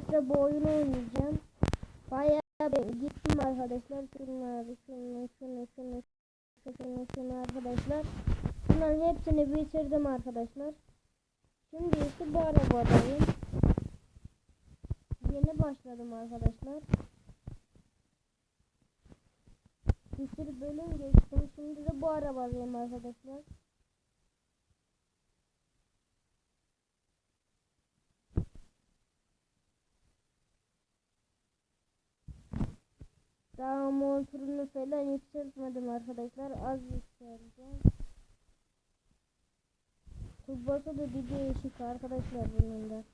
işte bu oyunu oynayacağım. Bayağı bir gittim arkadaşlar. Şunları, şunu, şunu, şunu, şunu, şunu, şunu arkadaşlar. Bunların hepsini bitirdim arkadaşlar. Şimdi ise bu arabadayım. Yeni başladım arkadaşlar. Bir sürü bölüm geçtim. Şimdi de bu arabadayım arkadaşlar. Daha motorunu falan yükseltmedim arkadaşlar. Az yükselteceğim. Turbası da bir değişik arkadaşlar bunun da.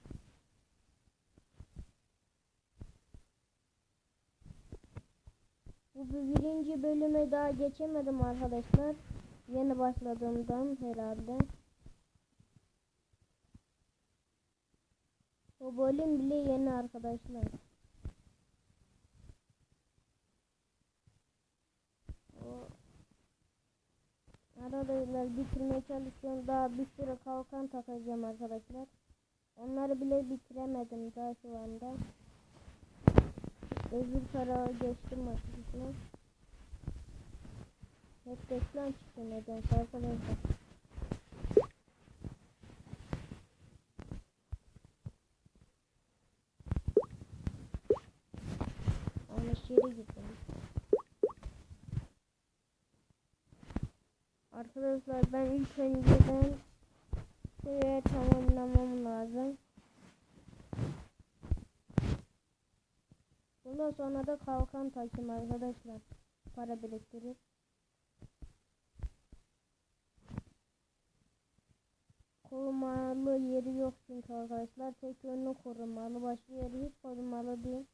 Bu bir- birinci bölüme daha geçemedim arkadaşlar. Yeni başladığımdan herhalde. O bölüm bile yeni arkadaşlar. O Arkadaşlar bitirmeye çalışıyorum. Daha bir sürü kalkan takacağım arkadaşlar. Onları bile bitiremedim daha şu anda. Öbür tarafa geçtim açıkçası. Hep reklam çıktı nedense arkadaşlar. Ama şeri gittim. Arkadaşlar ben ilk önceden şuraya tamamlamam lazım. Bundan sonra da kalkan takayım arkadaşlar. Para biriktirip. Korumalı yeri yok çünkü arkadaşlar. Tek yönlü korumalı. Başka yeri hiç korumalı değil.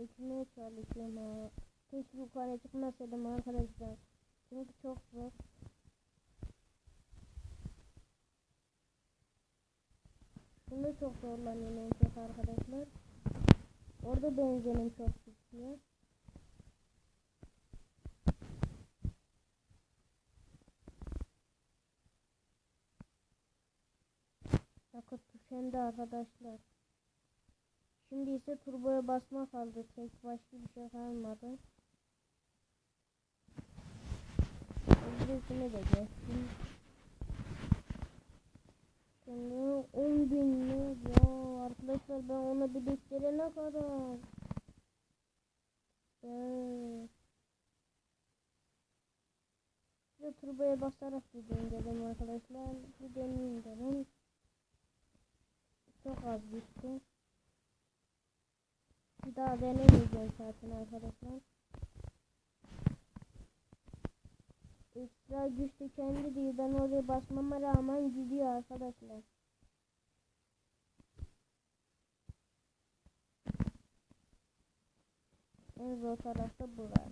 Geçmeye çalışıyorum ha. Keşke yukarı çıkmasaydım arkadaşlar. Çünkü çok zor. Şimdi çok zorlanıyorum en çok arkadaşlar. Orada benzenim çok bitiyor. Yakıt tükendi arkadaşlar. Şimdi ise turboya basma kaldı. Tek başka bir şey kalmadı. Öbürsünü de geçtim. Sonra 10 bin mi? Ya arkadaşlar ben ona bir ne kadar. Evet. Size turboya basarak gideyim dedim arkadaşlar. Bir deneyeyim dedim. Çok az gitti. Bir daha denemeyeceğim zaten arkadaşlar. Ekstra güç tükendi diye ben oraya basmama rağmen gidiyor arkadaşlar. En zor tarafta burası.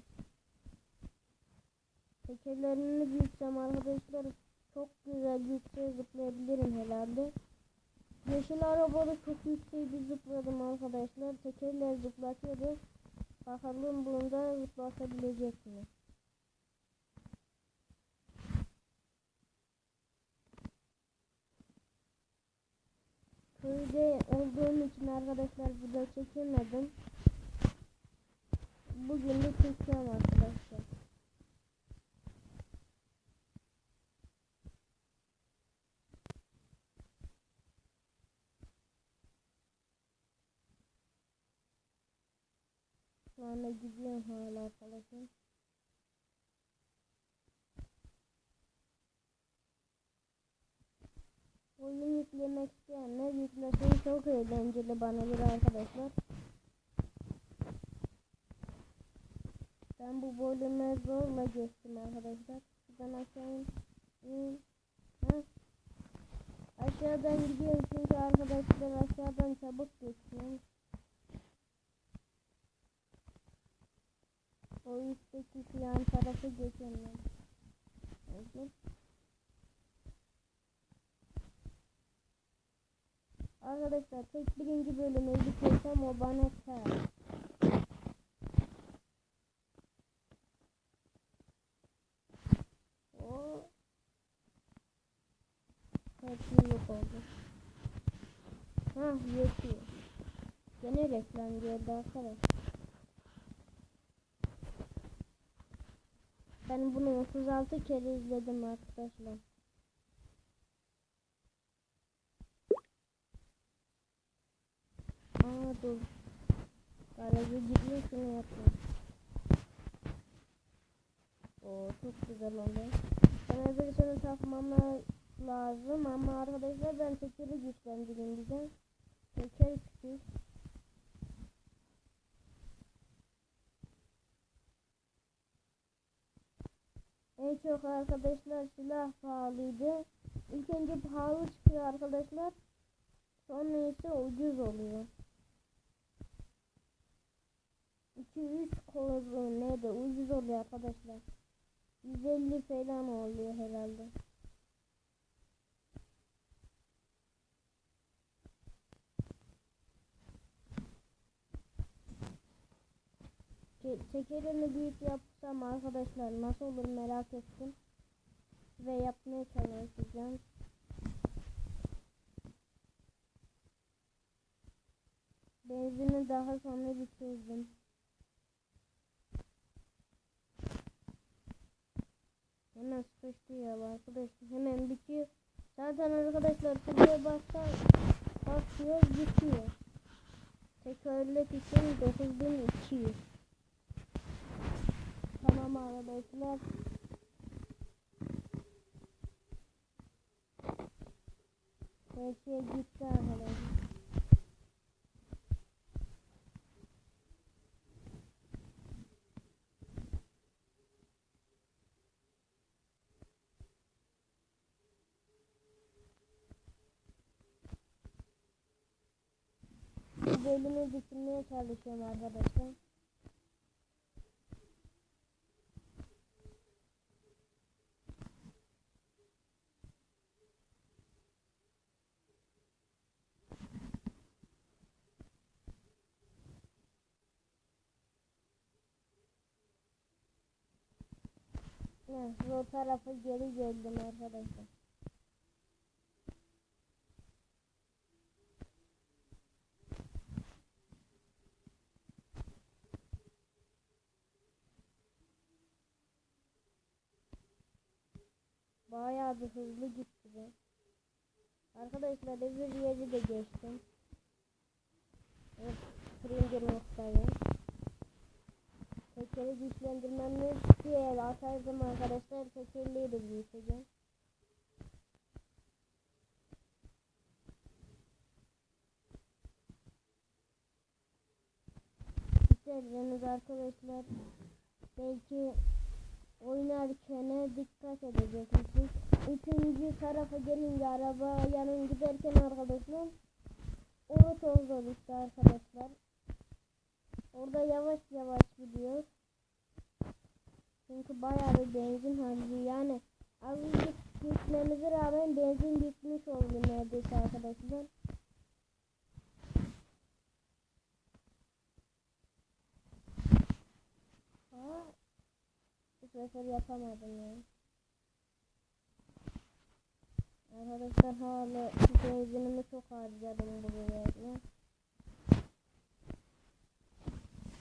Tekerlerini büyütsem arkadaşlar çok güzel yüksek zıplayabilirim herhalde. Yeşil arabada çok yüksek bir zıpladım arkadaşlar. Tekerler zıplatıyordu. Bakalım bunda zıplatabilecek mi? Köyde olduğum için arkadaşlar video çekemedim. Bugün de çekiyorum arkadaşlar. Anda gidiyorum hala arkadaşım. Oyun yüklemek isteyenler yüklesin çok eğlenceli bana göre arkadaşlar. Ben bu bölüme zorla geçtim arkadaşlar. Şuradan aşağı in. Ha? Aşağıdan gidiyorum çünkü arkadaşlar aşağıdan çabuk geçiyorum. O üstteki yan tarafı geçemiyorum. Evet. Arkadaşlar tek birinci bölümü bitirsem o bana çağır. O hepsi yok oldu. Hah yetiyor. Gene reklam geldi arkadaşlar. Ben bunu 36 kere izledim arkadaşlar. Aa dur. Garaja gitmiyor şunu yapayım. Oo çok güzel oldu. Ben öbürsünü takmam lazım ama arkadaşlar ben tekeri güçlendireyim bize. Teker küçük. En çok arkadaşlar silah pahalıydı. İlk önce pahalı çıkıyor arkadaşlar. Sonra ise ucuz oluyor. 200 kolu ne de ucuz oluyor arkadaşlar. 150 falan oluyor herhalde. Te- Tekerini büyük yapsam arkadaşlar nasıl olur merak ettim. Ve yapmaya çalışacağım. Benzini daha sonra bitirdim. Hemen sıkıştı ya arkadaşlar. Hemen bitiyor. Zaten arkadaşlar buraya basar basıyor bitiyor. Tekerlek için 9200. Tamam arkadaşlar. Her şey gitti arkadaşlar. Bölümü bitirmeye çalışıyorum arkadaşlar. Heh, o tarafa geri geldim arkadaşlar. Bayağı bir hızlı gitti be. Arkadaşlar öbür yeri de geçtim. Evet, Pringle noktayı. Tekeri güçlendirmemiz diye atardım arkadaşlar. Tekerliği de büyüteceğim. İsterseniz arkadaşlar belki oynarken dikkat edeceksiniz. Üçüncü tarafa gelince araba yanın giderken arkadaşlar onu tozla düştü arkadaşlar. Orada yavaş yavaş gidiyor. Çünkü bayağı bir benzin harcıyor. Yani azıcık gitmemize rağmen benzin bitmiş oldu neredeyse arkadaşlar. Aa, bu sefer yapamadım ya. Arkadaşlar hala benzinimi çok harcadım bu yerde.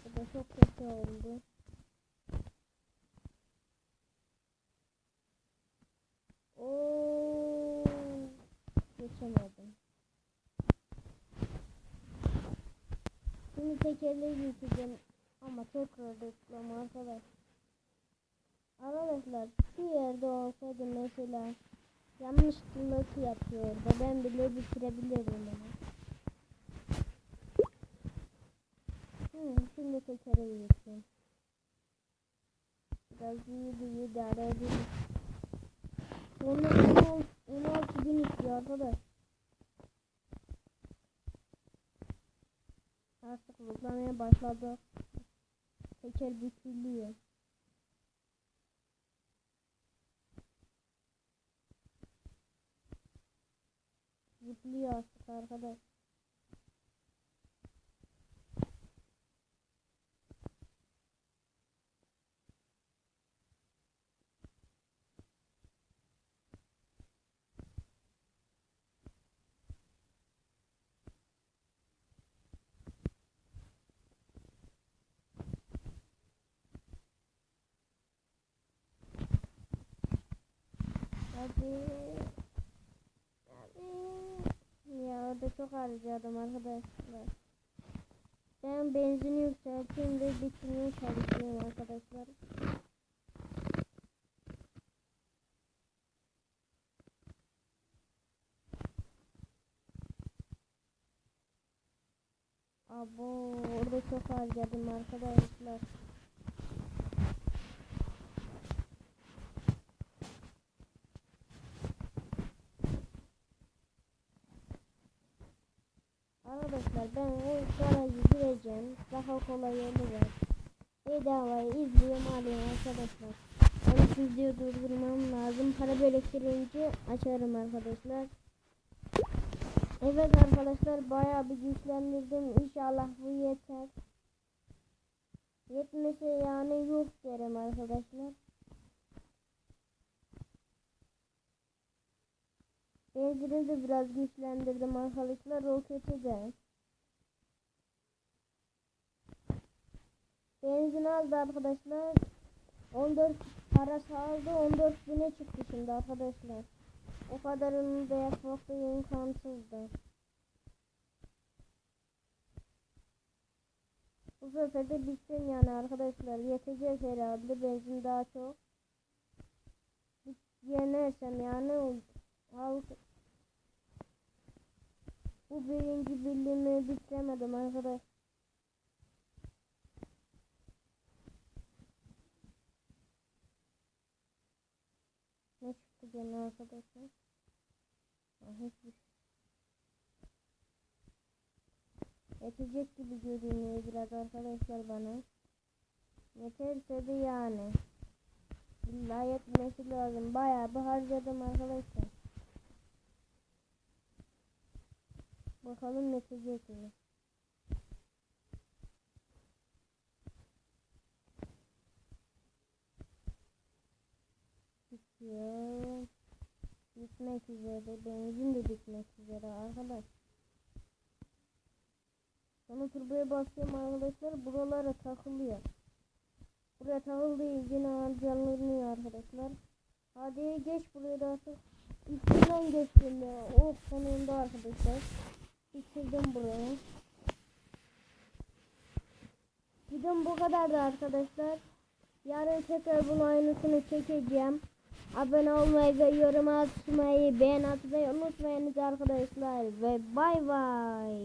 Bu da çok kötü oldu. Oo, geçemedim. Şimdi tekerleği büyüteceğim ama tekrar reklam arkadaş. Arkadaşlar şu yerde olsaydı mesela yanlışlık yapıyordu. Ben bile bitirebilirdim onu. Hı, şimdi tekere büyüteceğim. Biraz büyüdü idare edelim. Sonra 16, 16 bin istiyor arkadaş. Zıplamaya başladı. Teker bükülüyor. Zıplıyor artık arkadaş. Hadi. Hadi. Ya orada çok harcadım arkadaşlar. Ben benzini yükselteyim ve bitirmeye çalışıyorum arkadaşlar. Abo orada çok harcadım. Arkadaşlar ben o garajı gireceğim. Daha kolay yolu var. Bedavaya izliyorum alıyorum arkadaşlar. Onu sizliyor durdurmam lazım. Para biriktirince açarım arkadaşlar. Evet arkadaşlar bayağı bir güçlendirdim. İnşallah bu yeter. Yetmese yani yok derim arkadaşlar. Benzini de biraz güçlendirdim arkadaşlar. Roketi de. Benzin aldı arkadaşlar. 14 parası aldı. 14 bine çıktı şimdi arkadaşlar. O kadarını da yapmak imkansızdı. Bu sefer de bitsin yani arkadaşlar. Yetecek herhalde. Benzin daha çok. Yenersem yani al bu birinci birliğimi bitiremedim arkadaş. Gene arkadaşlar? Hiçbir şey. Yetecek gibi görünüyor biraz arkadaşlar bana. Yeterse de yani. İlla yetmesi lazım. Bayağı bir harcadım arkadaşlar. Bakalım yetecek mi? Bitiyor. Bitmek üzere. Benzin de bitmek üzere arkadaş. Sonra turboya basıyorum arkadaşlar. Buralara takılıyor. Buraya takıldığı için harcanıyor arkadaşlar. Hadi geç buraya da artık. Üstünden geçtim ya. Oh sonunda arkadaşlar. Bitirdim burayı. Videom bu kadardı arkadaşlar. Yarın tekrar bunun aynısını çekeceğim. Abone olmayı ve yorum atmayı, beğen atmayı unutmayınız arkadaşlar. Ve bay bay.